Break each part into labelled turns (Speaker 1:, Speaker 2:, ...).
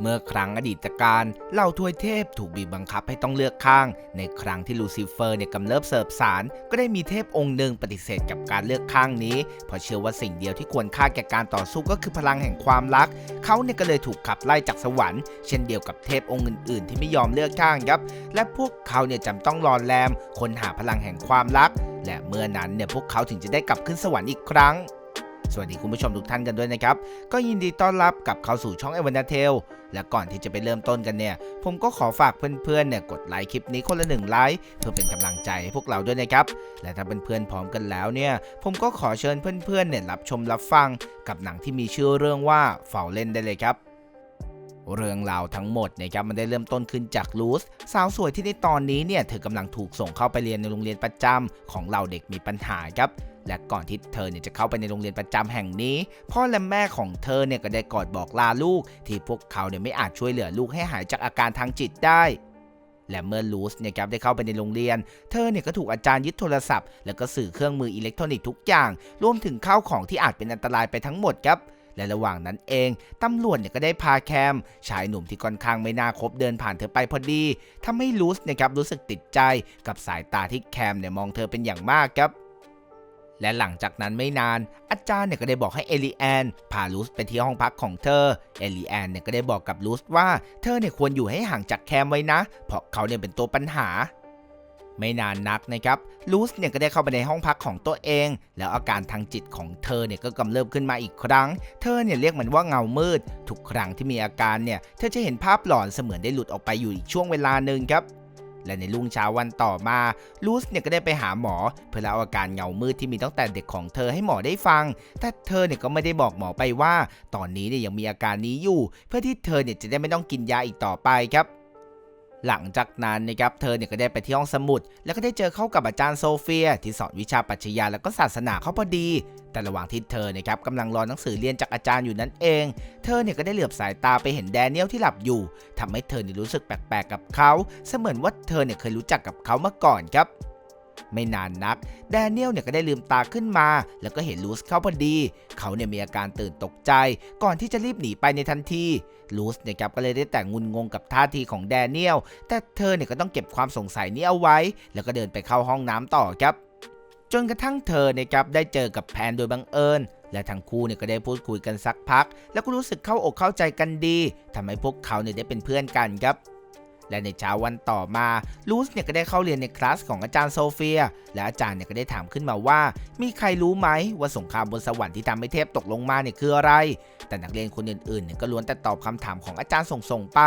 Speaker 1: เมื่อครั้งอดีตการเหล่าทวยเทพถูกบีบบังคับให้ต้องเลือกข้าง ในครั้งที่ลูซิเฟอร์เนี่ยกำเริบเสิร์ฟสาร ก็ได้มีเทพองค์หนึ่งปฏิเสธกับการเลือกข้างนี้ เพราะเชื่อว่าสิ่งเดียวที่ควรค่าแก่การต่อสู้ก็คือพลังแห่งความรัก เขาเนี่ยก็เลยถูกขับไล่จากสวรรค์เช่นเดียวกับเทพองค์อื่นๆ ที่ไม่ยอมเลือกข้างครับ และพวกเขาเนี่ยจำต้องรอนแรมค้นหาพลังแห่งความรัก และเมื่อนั้นเนี่ยพวกเขาถึงจะได้กลับขึ้นสวรรค์อีกครั้ง สวัสดีคุณผู้ชมทุกท่านกันด้วยนะครับ ก็ยินดีต้อนรับกับเข้าสู่ช่อง e v a n a t e l และก่อนที่จะไปเริ่มต้นกันเนี่ย ผมก็ขอฝากเพื่อนๆเนี่ยกดไลค์คลิปนี้คนละหนึ่งไลค์เพื่อเป็นกำลังใจให้พวกเราด้วยนะครับ และถ้าเพื่อนๆพร้อมกันแล้วเนี่ย ผมก็ขอเชิญเพื่อนๆเนี่ยรับชมรับฟังกับหนังที่มีชื่อเรื่องว่าเฝ้าเล่นได้เลยครับเรื่องราวทั้งหมดนะครับมันได้เริ่มต้นขึ้นจากลูสสาวสวยที่ในตอนนี้เนี่ยเธอกำลังถูกส่งเข้าไปเรียนในโรงเรียนประจำของเหล่าเด็กมีปัญหาครับ และก่อนที่เธอเนี่ยจะเข้าไปในโรงเรียนประจำแห่งนี้ พ่อและแม่ของเธอเนี่ยก็ได้กอดบอกลาลูก ที่พวกเขาเนี่ยไม่อาจช่วยเหลือลูกให้หายจากอาการทางจิตได้และเมื่อลูสเนี่ยครับได้เข้าไปในโรงเรียน เธอเนี่ยก็ถูกอาจารย์ยึดโทรศัพท์ แล้วก็สื่อเครื่องมืออิเล็กทรอนิกส์ทุกอย่าง รวมถึงข้าวของที่อาจเป็นอันตรายไปทั้งหมดครับ และระหว่างนั้นเอง ตำรวจเนี่ยก็ได้พาแคม ชายหนุ่มที่ค่อนข้างไม่น่าคบเดินผ่านเธอไปพอดีทำให้ลูสเนะครับรู้สึกติดใจกับสายตาที่แคมเนี่ยมองเธอเป็นอย่างมากครับ และหลังจากนั้นไม่นาน อาจารย์เนี่ยก็ได้บอกให้เอลิแอนพาลูสไปที่ห้องพักของเธอ เอลิแอนเนี่ยก็ได้บอกกับลูสว่าเธอเนี่ยควรอยู่ให้ห่างจากแคมไว้นะ เพราะเขาเนี่ยเป็นตัวปัญหา ไม่นานนักนะครับลูสเนี่ยก็ได้เข้าไปในห้องพักของตัวเอง แล้วอาการทางจิตของเธอเนี่ยก็กำเริบขึ้นมาอีกครั้ง เธอเนี่ยเรียกมันว่าเงามืด ทุกครั้งที่มีอาการเนี่ยเธอจะเห็นภาพหลอนเสมือนได้หลุดออกไปอยู่อีกช่วงเวลาหนึ่งครับ และในรุ่งเช้าวันต่อมาลูสเนี่ยก็ได้ไปหาหมอ เพื่อเล่าอาการเงามืดที่มีตั้งแต่เด็กของเธอให้หมอได้ฟัง แต่เธอเนี่ยก็ไม่ได้บอกหมอไปว่า ตอนนี้เนี่ยยังมีอาการนี้อยู่ เพื่อที่เธอเนี่ยจะได้ไม่ต้องกินยาอีกต่อไปครับ หลังจากนั้นนะครับเธอเนี่ยก็ได้ไปที่ห้องสมุด แล้วก็ได้เจอเข้ากับอาจารย์โซเฟีย ที่สอนวิชาปรัชญาและก็ศาสนาเขาพอดี แต่ระหว่างที่เธอนะครับกำลังรอหนังสือเรียนจากอาจารย์อยู่นั่นเอง เธอเนี่ยก็ได้เหลือบสายตาไปเห็นแดเนียลที่หลับอยู่ทำให้เธอเนี่ยรู้สึกแปลกๆกับเขา เสมือนว่าเธอเนี่ยเคยรู้จักกับเขามาก่อนครับ ไม่นานนัก แดเนียลเนี่ยก็ได้ลืมตาขึ้นมา แล้วก็เห็นลูสเข้าพอดี เขาเนี่ยมีอาการตื่นตกใจ ก่อนที่จะรีบหนีไปในทันทีลูสเนี่ยครับก็เลยได้แต่งุนงงกับท่าทีของแดเนียล แต่เธอเนี่ยก็ต้องเก็บความสงสัยนี้เอาไว้ แล้วก็เดินไปเข้าห้องน้ำต่อครับ จนกระทั่งเธอเนี่ยครับได้เจอกับแพนโดยบังเอิญและทั้งคู่เนี่ยก็ได้พูดคุยกันสักพัก แล้วก็รู้สึกเข้าอกเข้าใจกันดีทำให้พวกเขาเนี่ยได้เป็นเพื่อนกันครับ และในเช้าวันต่อมาลูสเนี่ยก็ได้เข้าเรียนในคลาสของอาจารย์โซเฟีย และอาจารย์เนี่ยก็ได้ถามขึ้นมาว่า มีใครรู้ไหมว่าสงครามบนสวรรค์ที่ทำให้เทพตกลงมาเนี่ยคืออะไร แต่นักเรียนคนอื่นๆเนี่ยก็ล้วนแต่ตอบคำถามของอาจารย์ส่งๆไป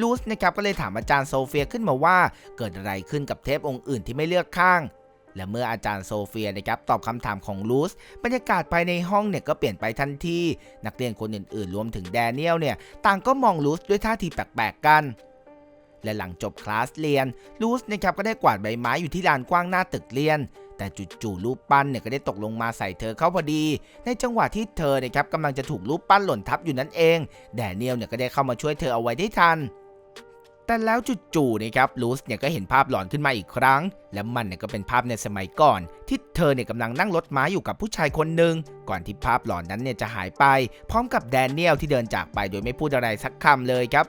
Speaker 1: ลูสนะครับก็เลยถามอาจารย์โซเฟียขึ้นมาว่า เกิดอะไรขึ้นกับเทพองค์อื่นที่ไม่เลือกข้างและเมื่ออาจารย์โซเฟียนะครับตอบคำถามของลูสบรรยากาศภายในห้องเนี่ยก็เปลี่ยนไปทันทีนักเรียนคนอื่นๆ รวมถึงแดเนียลเนี่ยต่างก็มองลูสด้วยท่าทีแปลกๆกัน และหลังจบคลาสเรียน ลูสนะครับก็ได้กวาดใบไม้อยู่ที่ลานกว้างหน้าตึกเรียน แต่จู่ๆรูปปั้นเนี่ยก็ได้ตกลงมาใส่เธอเข้าพอดี ในจังหวะที่เธอนะครับกำลังจะถูกรูปปั้นหล่นทับอยู่นั่นเอง แดเนียลเนี่ยก็ได้เข้ามาช่วยเธอเอาไว้ได้ทันแต่แล้วจู่ๆนะครับลูสเนี่ยก็เห็นภาพหลอนขึ้นมาอีกครั้ง และมันเนี่ยก็เป็นภาพในสมัยก่อน ที่เธอเนี่ยกำลังนั่งรถม้าอยู่กับผู้ชายคนหนึ่งก่อนที่ภาพหลอนนั้นเนี่ยจะหายไป พร้อมกับแดเนียลที่เดินจากไปโดยไม่พูดอะไรสักคำเลยครับ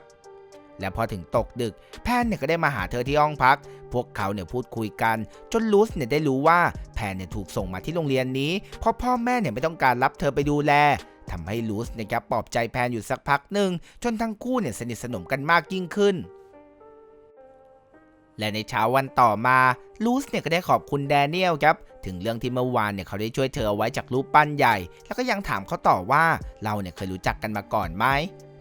Speaker 1: และพอถึงตกดึก แพนเนี่ยก็ได้มาหาเธอที่ห้องพัก พวกเขาเนี่ยพูดคุยกัน จนลูสเนี่ยได้รู้ว่าแพนเนี่ยถูกส่งมาที่โรงเรียนนี้ เพราะพ่อแม่เนี่ยไม่ต้องการรับเธอไปดูแลทำให้ลูสนะครับปลอบใจแพนอยู่สักพักหนึ่งจนทั้งคู่เนี่ยสนิทสนมกันมากยิ่งขึ้น และในเช้าวันต่อมาลูสเนี่ยก็ได้ขอบคุณแดเนียลครับถึงเรื่องที่เมื่อวานเนี่ยเขาได้ช่วยเธอเอาไว้จากรูปปั้นใหญ่ แล้วก็ยังถามเขาต่อว่าเราเนี่ยเคยรู้จักกันมาก่อนไหม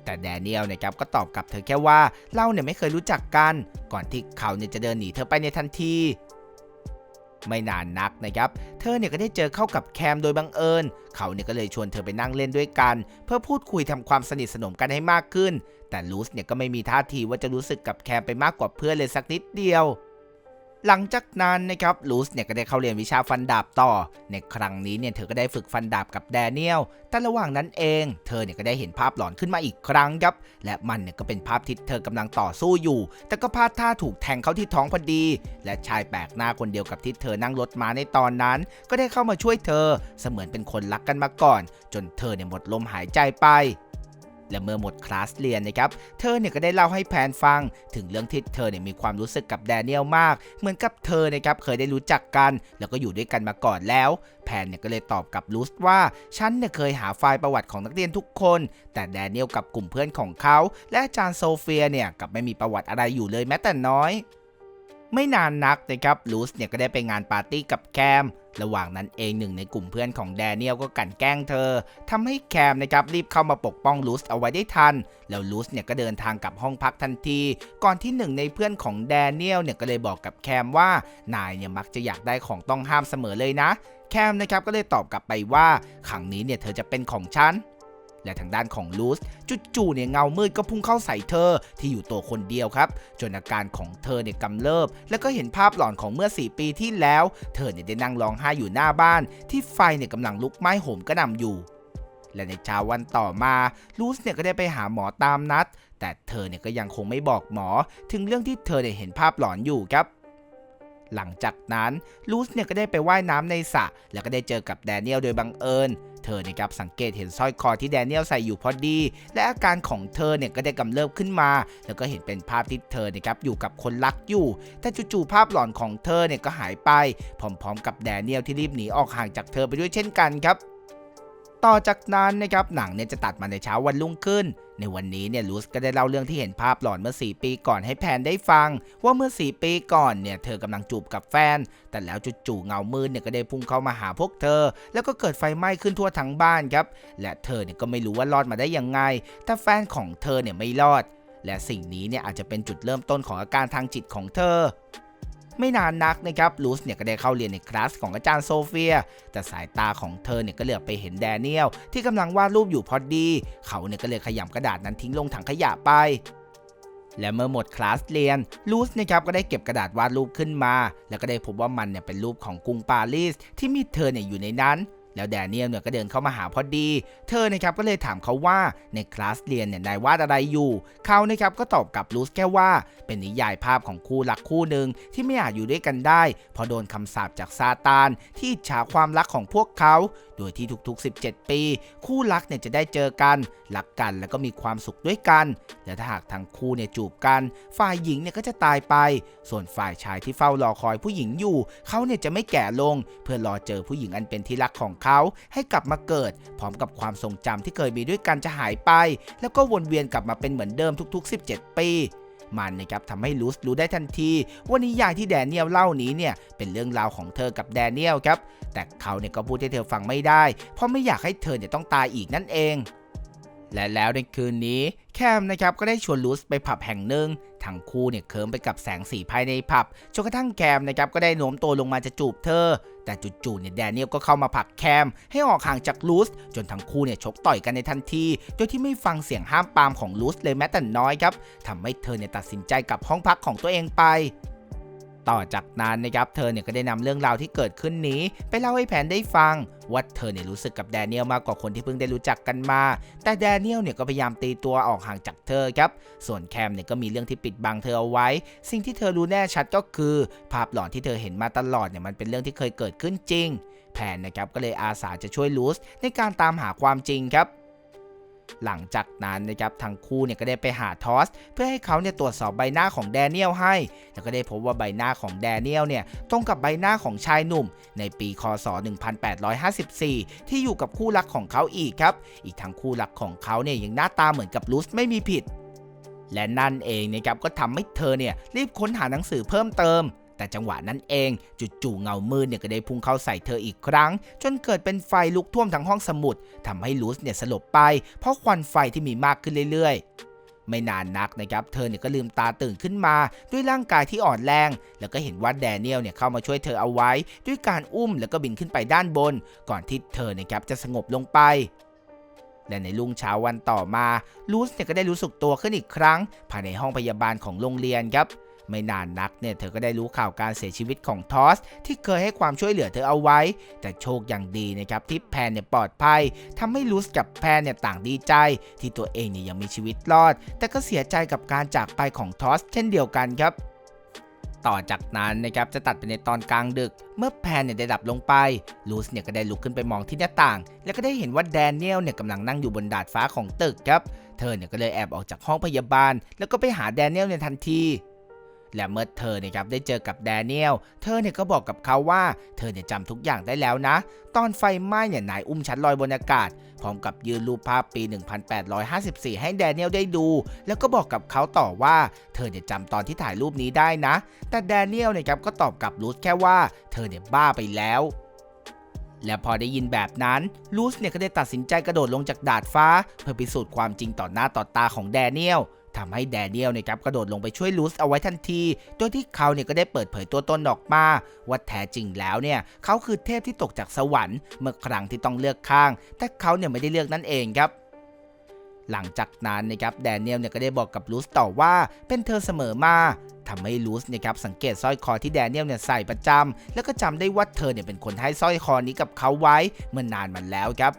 Speaker 1: แต่แดเนียลนะครับก็ตอบกลับเธอแค่ว่าเราเนี่ยไม่เคยรู้จักกัน ก่อนที่เขาเนี่ยจะเดินหนีเธอไปในทันที ไม่นานนักนะครับ เธอเนี่ยก็ได้เจอเข้ากับแคมโดยบังเอิญ เขาเนี่ยก็เลยชวนเธอไปนั่งเล่นด้วยกัน เพื่อพูดคุยทำความสนิทสนมกันให้มากขึ้น แต่ลูสเนี่ยก็ไม่มีท่าทีว่าจะรู้สึกกับแคมไปมากกว่าเพื่อนเลยสักนิดเดียว หลังจากนั้นนะครับลูสเนี่ยก็ได้เข้าเรียนวิชาฟันดาบต่อ ในครั้งนี้เนี่ยเธอก็ได้ฝึกฟันดาบกับแดเนียล แต่ระหว่างนั้นเอง เธอเนี่ยก็ได้เห็นภาพหลอนขึ้นมาอีกครั้งครับ และมันเนี่ยก็เป็นภาพที่เธอกำลังต่อสู้อยู่ แต่ก็พลาดท่าถูกแทงเข้าที่ท้องพอดี และชายแปลกหน้าคนเดียวกับที่เธอนั่งรถมาในตอนนั้น ก็ได้เข้ามาช่วยเธอ เสมือนเป็นคนรักกันมาก่อน จนเธอเนี่ยหมดลมหายใจไป และเมื่อหมดคลาสเรียนนะครับเธอเนี่ยก็ได้เล่าให้แพนฟัง ถึงเรื่องที่เธอเนี่ยมีความรู้สึกกับแดเนียลมาก เหมือนกับเธอนะครับเคยได้รู้จักกัน แล้วก็อยู่ด้วยกันมาก่อนแล้ว แพนเนี่ยก็เลยตอบกับลูสว่าฉันเนี่ยเคยหาไฟล์ประวัติของนักเรียนทุกคน แต่แดเนียลกับกลุ่มเพื่อนของเขา และอาจารย์โซเฟียเนี่ยกับไม่มีประวัติอะไรอยู่เลยแม้แต่น้อย ไม่นานนักนะครับลูสเนี่ยก็ได้ไปงานปาร์ตี้กับแคม ระหว่างนั้นเองหนึ่งในกลุ่มเพื่อนของแดเนียลก็กันแกล้งเธอทำให้แคมนะครับรีบเข้ามาปกป้องลูสเอาไว้ได้ทัน แล้วลูสเนี่ยก็เดินทางกลับห้องพักทันที ก่อนที่หนึ่งในเพื่อนของแดเนียลเนี่ยก็เลยบอกกับแคมว่านายเนี่ยมักจะอยากได้ของต้องห้ามเสมอเลยนะ แคมนะครับก็เลยตอบกลับไปว่าครั้งนี้เนี่ยเธอจะเป็นของฉัน และทางด้านของลูสจู่ๆเนี่ยเงามืดก็พุ่งเข้าใส่เธอที่อยู่ตัวคนเดียวครับ จนอาการของเธอเนี่ยกำเริบ แล้วก็เห็นภาพหลอนของเมื่อ 4 ปีที่แล้ว เธอเนี่ยได้นั่งร้องไห้อยู่หน้าบ้าน ที่ไฟเนี่ยกำลังลุกไหม้โหมกระหน่ำอยู่ และในเช้าวันต่อมาลูสเนี่ยก็ได้ไปหาหมอตามนัด แต่เธอเนี่ยก็ยังคงไม่บอกหมอ ถึงเรื่องที่เธอเนี่ยเห็นภาพหลอนอยู่ครับ หลังจากนั้นลูสเนี่ยก็ได้ไปว่ายน้ำในสระแล้วก็ได้เจอกับแดเนียลโดยบังเอิญเธอเนี่ยครับสังเกตเห็นสร้อยคอที่แดเนียลใส่อยู่พอดี และอาการของเธอเนี่ยก็ได้กำเริบขึ้นมา แล้วก็เห็นเป็นภาพที่เธอเนี่ยครับอยู่กับคนรักอยู่ แต่จู่ๆภาพหลอนของเธอเนี่ยก็หายไป พร้อม ๆ กับแดเนียลที่รีบหนีออกห่างจากเธอไปด้วยเช่นกันครับ ต่อจากนั้นนะครับหนังเนี่ยจะตัดมาในเช้าวันรุ่งขึ้น ในวันนี้เนี่ยลูสก็ได้เล่าเรื่องที่เห็นภาพหลอนเมื่อ 4 ปีก่อนให้แพนได้ฟัง ว่าเมื่อ 4 ปีก่อนเนี่ยเธอกำลังจูบกับแฟน แต่แล้วจู่ๆเงามืดเนี่ยก็ได้พุ่งเข้ามาหาพวกเธอ แล้วก็เกิดไฟไหม้ขึ้นทั่วทั้งบ้านครับและเธอเนี่ยก็ไม่รู้ว่ารอดมาได้ยังไง แต่แฟนของเธอเนี่ยไม่รอด และสิ่งนี้เนี่ยอาจจะเป็นจุดเริ่มต้นของอาการทางจิตของเธอ ไม่นานนักนะครับลูสเนี่ยก็ได้เข้าเรียนในคลาสของอาจารย์โซเฟีย แต่สายตาของเธอเนี่ยก็เหลือบไปเห็นแดเนียลที่กำลังวาดรูปอยู่พอดี เขาเนี่ยก็เลยขยำกระดาษนั้นทิ้งลงถังขยะไปและเมื่อหมดคลาสเรียนลูสนะครับก็ได้เก็บกระดาษวาดรูปขึ้นมา แล้วก็ได้พบว่ามันเนี่ยเป็นรูปของกรุงปารีสที่มีเธอเนี่ยอยู่ในนั้น แล้วแดเนียลเนี่ยก็เดินเข้ามาหาพอดี เธอนะครับก็เลยถามเขาว่าในคลาสเรียนเนี่ยนายวาดอะไรอยู่เขานะครับก็ตอบกับลูสแค่ว่า เป็นนิยายภาพของคู่รักคู่หนึ่งที่ไม่อาจอยู่ด้วยกันได้เพราะโดนคำสาปจากซาตานที่อิจฉาความรักของพวกเขา โดยที่ทุกๆ 17 ปี คู่รักเนี่ยจะได้เจอกันรักกันแล้วก็มีความสุขด้วยกันและถ้าหากทั้งคู่เนี่ยจูบกัน ฝ่ายหญิงเนี่ยก็จะตายไป ส่วนฝ่ายชายที่เฝ้ารอคอยผู้หญิงอยู่เขาเนี่ยจะไม่แก่ลง เพื่อรอเจอผู้หญิงอันเป็นที่รักของเขาให้กลับมาเกิด พร้อมกับความทรงจำที่เคยมีด้วยกันจะหายไป แล้วก็วนเวียนกลับมาเป็นเหมือนเดิมทุก ๆ 17 ปีมันนะครับทำให้ลูสรู้ได้ทันทีว่านิยายที่แดเนียลเล่านี้เนี่ยเป็นเรื่องราวของเธอกับแดเนียลครับ แต่เขาเนี่ยก็พูดให้เธอฟังไม่ได้ เพราะไม่อยากให้เธอเนี่ยต้องตายอีกนั่นเอง และแล้วในคืนนี้แคมนะครับก็ได้ชวนลูสไปผับแห่งหนึ่งทั้งคู่เนี่ยเคิมไปกับแสงสีภายในผับจนกระทั่งแคมนะครับก็ได้โน้มตัวลงมาจะจูบเธอ แต่จู่ๆเนี่ยแดเนียลก็เข้ามาผลักแคมให้ออกห่างจากลูสจนทั้งคู่เนี่ยชกต่อยกันในทันที โดยที่ไม่ฟังเสียงห้ามปามของลูสเลยแม้แต่น้อยครับทำให้เธอเนี่ยตัดสินใจกลับห้องพักของตัวเองไป ต่อจากนั้นนะครับเธอเนี่ยก็ได้นำเรื่องราวที่เกิดขึ้นนี้ ไปเล่าให้แผนได้ฟังว่าเธอเนี่ยรู้สึกกับแดเนียลมากกว่าคนที่เพิ่งได้รู้จักกันมา แต่แดเนียลเนี่ยก็พยายามตีตัวออกห่างจากเธอครับ ส่วนแคมเนี่ยก็มีเรื่องที่ปิดบังเธอเอาไว้ สิ่งที่เธอรู้แน่ชัดก็คือ ภาพหลอนที่เธอเห็นมาตลอดเนี่ยมันเป็นเรื่องที่เคยเกิดขึ้นจริง แผนนะครับก็เลยอาสาจะช่วยลูสในการตามหาความจริงครับ หลังจากนั้นนะครับทั้งคู่เนี่ยก็ได้ไปหาทอส เพื่อให้เขาเนี่ยตรวจสอบใบหน้าของแดเนียลให้ แล้วก็ได้พบว่าใบหน้าของแดเนียลเนี่ยตรงกับใบหน้าของชายหนุ่ม ในปีคศ 1854 ที่อยู่กับคู่รักของเขาอีกครับ อีกทั้งคู่รักของเขาเนี่ยยังหน้าตาเหมือนกับลูสไม่มีผิด และนั่นเองนะครับก็ทำให้เธอเนี่ยรีบค้นหาหนังสือเพิ่มเติม แต่จังหวะนั้นเองจู่ๆเงามืดเนี่ยก็ได้พุ่งเข้าใส่เธออีกครั้ง จนเกิดเป็นไฟลุกท่วมทั้งห้องสมุดทำให้ลูสเนี่ยสลบไป เพราะควันไฟที่มีมากขึ้นเรื่อยๆ ไม่นานนักนะครับ เธอเนี่ยก็ลืมตาตื่นขึ้นมา ด้วยร่างกายที่อ่อนแรง แล้วก็เห็นว่าแดเนียลเนี่ยเข้ามาช่วยเธอเอาไว้ ด้วยการอุ้มแล้วก็บินขึ้นไปด้านบน ก่อนที่เธอนะครับจะสงบลงไปและในรุ่งเช้าวันต่อมาลูสเนี่ยก็ได้รู้สึกตัวขึ้นอีกครั้ง ภายในห้องพยาบาลของโรงเรียนครับ ไม่นานนักเนี่ยเธอก็ได้รู้ข่าวการเสียชีวิตของทอส ที่เคยให้ความช่วยเหลือเธอเอาไว้ แต่โชคอย่างดีนะครับที่แพนเนี่ยปลอดภัยทำให้ลูสกับแพนเนี่ยต่างดีใจ ที่ตัวเองเนี่ยยังมีชีวิตรอด แต่ก็เสียใจกับการจากไปของทอส เช่นเดียวกันครับต่อจากนั้นนะครับจะตัดไปในตอนกลางดึก เมื่อแพนเนี่ยได้ดับลงไปลูสเนี่ยก็ได้ลุกขึ้นไปมองที่หน้าต่าง แล้วก็ได้เห็นว่าแดเนียลเนี่ยกำลังนั่งอยู่บนดาดฟ้าของตึกครับ เธอเนี่ยก็เลยแอบออกจากห้องพยาบาล แล้วก็ไปหาแดเนียลในทันที และเมื่อเธอเนี่ยครับได้เจอกับแดเนียล เธอเนี่ยก็บอกกับเขาว่าเธอเนี่ยจำทุกอย่างได้แล้วนะ ตอนไฟไหม้เนี่ยนายอุ้มฉันลอยบนอากาศ พร้อมกับยืนรูปภาพปี 1854 ให้แดเนียลได้ดู แล้วก็บอกกับเขาต่อว่า เธอเนี่ยจำตอนที่ถ่ายรูปนี้ได้นะ แต่แดเนียลเนี่ยครับก็ตอบกับลูสแค่ว่าเธอเนี่ยบ้าไปแล้วและพอได้ยินแบบนั้นลูสเนี่ยก็ได้ตัดสินใจกระโดดลงจากดาดฟ้า เพื่อพิสูจน์ความจริงต่อหน้าต่อตาของแดเนียล ทำให้แดเนียลเนี่ยครับกระโดดลงไปช่วยลูสเอาไว้ทันที โดยที่เขาเนี่ยก็ได้เปิดเผยตัวตนออกมา ว่าแท้จริงแล้วเนี่ยเขาคือเทพที่ตกจากสวรรค์เมื่อครั้งที่ต้องเลือกข้าง แต่เขาเนี่ยไม่ได้เลือกนั่นเองครับหลังจากนั้นนะครับแดเนียลเนี่ยก็ได้บอกกับลูสต่อว่าเป็นเธอเสมอมาทำให้ลูสเนี่ยครับสังเกตสร้อยคอที่แดเนียลเนี่ยใส่ประจำแล้วก็จำได้ว่าเธอเนี่ยเป็นคนให้สร้อยคอนี้กับเขาไว้เมื่อนานมาแล้วครับ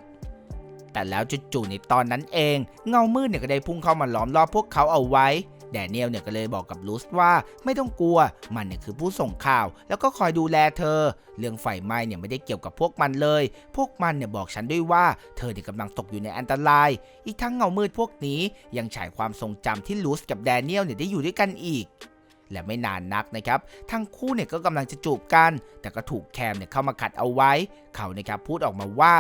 Speaker 1: แต่แล้วจู่ๆในตอนนั้นเอง เงามืดเนี่ยก็ได้พุ่งเข้ามาล้อมรอบพวกเขาเอาไว้แดเนียลเนี่ยก็เลยบอกกับลูสว่าไม่ต้องกลัว มันเนี่ยคือผู้ส่งข่าว แล้วก็คอยดูแลเธอ เรื่องไฟไหม้เนี่ยไม่ได้เกี่ยวกับพวกมันเลย พวกมันเนี่ยบอกฉันด้วยว่า เธอเนี่ยกำลังตกอยู่ในอันตราย อีกทั้งเงามืดพวกนี้ยังฉายความทรงจำที่ลูสกับแดเนียลเนี่ยได้อยู่ด้วยกันอีก และไม่นานนักนะครับ ทั้งคู่เนี่ยก็กำลังจะจูบกัน แต่ก็ถูกแคมเนี่ยเข้ามาขัดเอาไว้ เขานะครับพูดออกมาว่า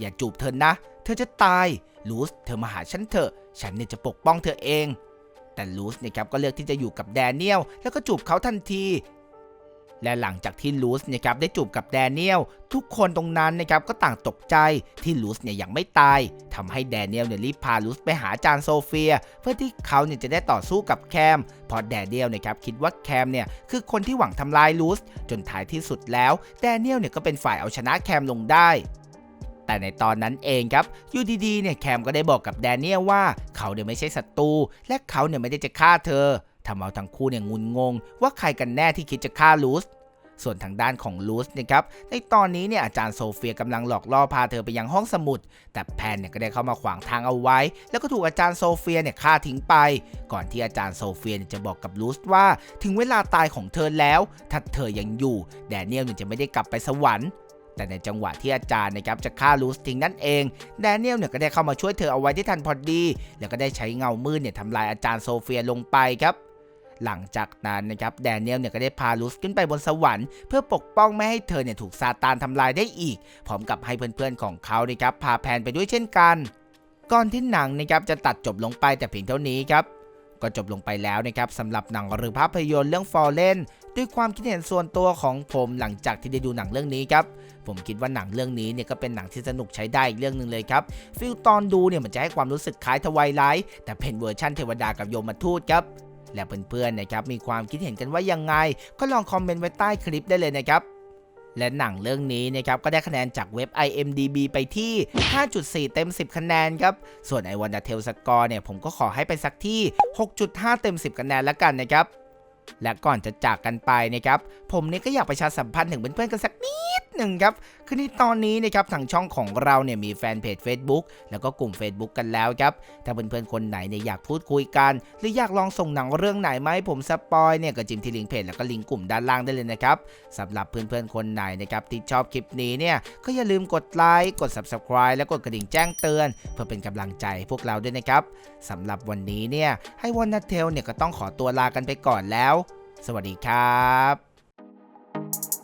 Speaker 1: อย่าจูบเธอนะ เธอจะตาย ลูสเธอมาหาฉันเถอะ ฉันเนี่ยจะปกป้องเธอเอง แต่ลูสเนี่ยครับก็เลือกที่จะอยู่กับแดเนียล แล้วก็จูบเขาทันที และหลังจากที่ลูสเนี่ยครับได้จูบกับแดเนียล ทุกคนตรงนั้นนะครับก็ต่างตกใจที่ลูสเนี่ยยังไม่ตายทำให้แดเนียลเนี่ยรีบพาลูสไปหาอาจารย์โซเฟีย เพื่อที่เขาเนี่ยจะได้ต่อสู้กับแคมเพราะแดเนียลเนี่ยครับคิดว่าแคมเนี่ยคือคนที่หวังทำลายลูส จนท้ายที่สุดแล้วแดเนียลเนี่ยก็เป็นฝ่ายเอาชนะแคมลงได้ แต่ในตอนนั้นเองครับอยู่ดีๆเนี่ยแคมก็ได้บอกกับแดเนียลว่าเขาเนี่ยไม่ใช่ศัตรูและเขาเนี่ยไม่ได้จะฆ่าเธอทำเอาทั้งคู่เนี่ยงุนงง ว่าใครกันแน่ที่คิดจะฆ่าลูสส่วนทางด้านของลูสนะครับในตอนนี้เนี่ยอาจารย์โซเฟียกำลังหลอกล่อพาเธอไปยังห้องสมุด แต่แพนเนี่ยก็ได้เข้ามาขวางทางเอาไว้ แล้วก็ถูกอาจารย์โซเฟียเนี่ยฆ่าทิ้งไป ก่อนที่อาจารย์โซเฟียจะบอกกับลูสว่า ถึงเวลาตายของเธอแล้ว ถ้าเธอยังอยู่แดเนียลเนี่ยจะไม่ได้กลับไปสวรรค์ แต่ในจังหวะที่อาจารย์นะครับจะฆ่าลูสทิ้งนั่นเองแดเนียลเนี่ยก็ได้เข้ามาช่วยเธอเอาไว้ที่ทันพอดี แล้วก็ได้ใช้เงามืดเนี่ยทำลายอาจารย์โซเฟียลงไปครับหลังจากนั้นนะครับแดเนียลเนี่ยก็ได้พาลูสขึ้นไปบนสวรรค์เพื่อปกป้องไม่ให้เธอเนี่ยถูกซาตานทำลายได้อีก พร้อมกับให้เพื่อนๆของเขานะครับพาแพนไปด้วยเช่นกัน ก่อนที่หนังนะครับจะตัดจบลงไปแต่เพียงเท่านี้ครับก็จบลงไปแล้วนะครับสำหรับหนังหรือภาพยนตร์เรื่อง Fallen ด้วยความคิดเห็นส่วนตัวของผมหลังจากที่ได้ดูหนังเรื่องนี้ครับ ผมคิดว่าหนังเรื่องนี้เนี่ยก็เป็นหนังที่สนุกใช้ได้อีกเรื่องหนึ่งเลยครับฟิลตอนดูเนี่ยมันจะให้ความรู้สึกคล้ายทวายไลท์แต่เป็นเวอร์ชั่นเทวดากับโยมทูตครับและเพื่อนๆนะครับมีความคิดเห็นกันว่ายังไง ก็ลองคอมเมนต์ไว้ใต้คลิปได้เลยนะครับและหนังเรื่องนี้นะครับก็ได้คะแนนจากเว็บ IMDB ไปที่ 5.4 เต็ม 10 คะแนนครับ ส่วนไอวันดาเทลสกอร์เนี่ยผมก็ขอให้ไปสักที่ 6.5 เต็ม 10 คะแนนแล้วกันนะครับ และก่อนจะจากกันไปนะครับผมเนี่ยก็อยากประชาสัมพันธ์ถึงเพื่อนๆกันสักนิดหนึ่งครับ คือในตอนนี้นะครับทางช่องของเราเนี่ยมีแฟนเพจ Facebook แล้วก็กลุ่ม Facebook กันแล้วครับถ้าเพื่อนๆคนไหนเนี่ยอยากพูดคุยกัน หรืออยากลองส่งหนังเรื่องไหนมาให้ผมสปอยเนี่ยก็จิ้มที่ลิงก์เพจแล้วก็ลิงก์กลุ่มด้านล่างได้เลยนะครับสำหรับเพื่อนๆคนไหนนะครับที่ชอบคลิปนี้เนี่ยก็อย่าลืมกดไลค์กด Subscribe และกดกระดิ่งแจ้งเตือน เพื่อเป็นกำลังใจใพวกเราด้วยนะครับสำหรับวันนี้เนี่ยให้วันนาเทลเนี่ยก็ต้องขอตัวลากันไปก่อนแล้ว สวัสดีครับ